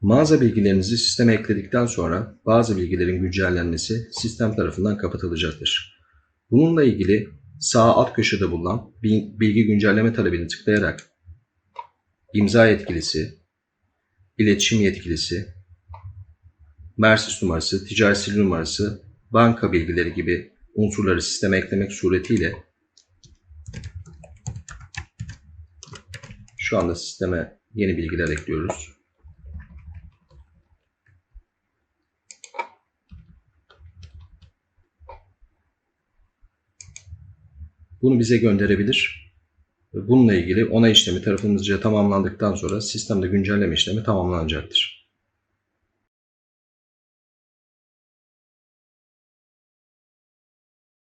Mağaza bilgilerinizi sisteme ekledikten sonra bazı bilgilerin güncellenmesi sistem tarafından kapatılacaktır. Bununla ilgili sağ alt köşede bulunan bil- bilgi güncelleme talebini tıklayarak imza yetkilisi, iletişim yetkilisi, Mersis numarası, ticari sicil numarası, banka bilgileri gibi unsurları sisteme eklemek suretiyle şu anda sisteme yeni bilgiler ekliyoruz. Bunu bize gönderebilir. Bununla ilgili onay işlemi tarafımızca tamamlandıktan sonra sistemde güncelleme işlemi tamamlanacaktır.